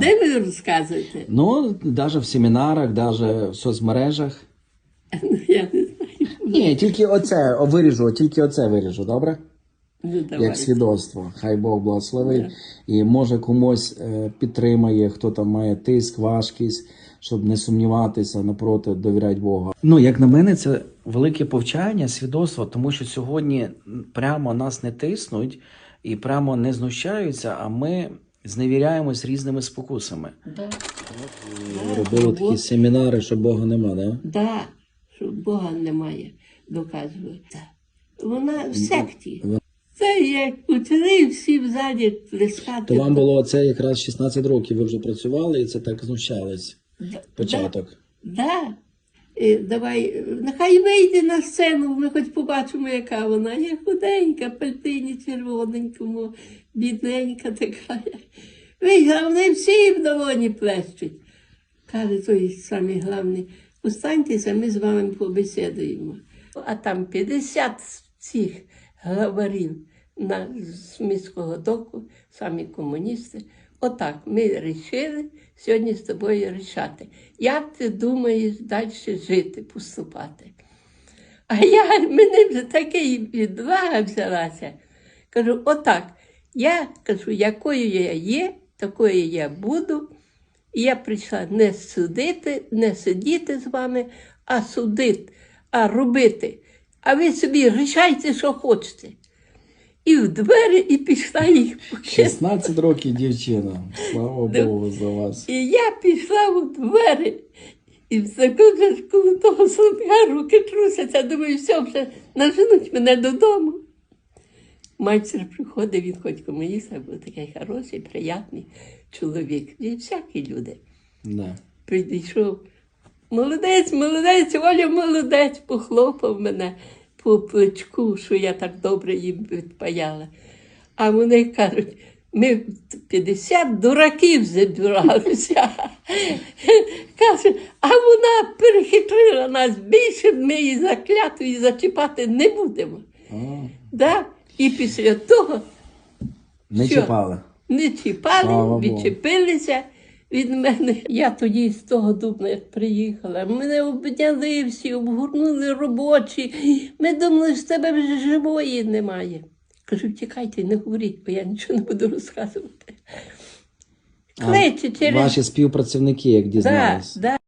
Де ви розказуєте? Ну, навіть в семінарах, навіть в соцмережах. Ну, я не знаю. Ні, тільки оце о, виріжу, тільки оце виріжу, добре? Ну. Як свідоцтво. Хай Бог благословить. І може комусь е, підтримає, хто там має тиск, важкість, щоб не сумніватися, напроти, довіряти Богу. Ну, як на мене, це велике повчання, свідоцтво, тому що сьогодні прямо нас не тиснуть і прямо не знущаються, а ми зневіряємось різними спокусами. Да. Робили такі семінари, що Бога нема, да? Да, що Бога немає, доказує. Вона в секті. Це як учили всі в залі плескати. То вам було це якраз 16 років, ви вже працювали і це так знущались. Да, Початок. Да. Е, Давай, нехай вийде на сцену, ми хоч побачимо, яка вона. Є худенька, пальтині червоненькому, бідненька така. Вийде, а вони всі в долоні плещуть. Каже той самий главний, устаньтеся, ми з вами побесідуємо. А там 50 цих главарів на, з міського доку, самі комуністи. Отак ми вирішили сьогодні з тобою рішати. Як ти думаєш далі жити, поступати? А я, мене вже такий відвага взялася. Кажу, отак, я кажу, якою я є, такою я буду. І я прийшла не судити, не сидіти з вами, а судити, а робити. А ви собі рішайте, що хочете. І в двері, і пішла їх покидати. 16 років дівчина. Слава Богу за вас. І я пішла у двері. І вже коло того слабка руки трусяться, думаю, все, вже наженуть мене додому. Майстер приходить, він хоч комуніст, був такий хороший, приятний чоловік. І всякі люди. Да. Підійшов. Молодець, молодець, Оля молодець, похлопав мене по плечку, що я так добре їм відпаяла. А вони кажуть, ми 50 дураків зібралися. Каже, а вона перехитрила нас більше, ми її закляту і зачіпати не будемо. Да? І після того не Що? чіпали. не чіпали, Слава Богу. відчепилися від мене. Я тоді з того дубна, як приїхала, мене обняли всі, обгорнули робочі. Ми думали, що тебе вже живої немає. Кажу, тікайте, не говоріть, бо я нічого не буду розказувати. Кличе через Ваші співпрацівники, як да, да.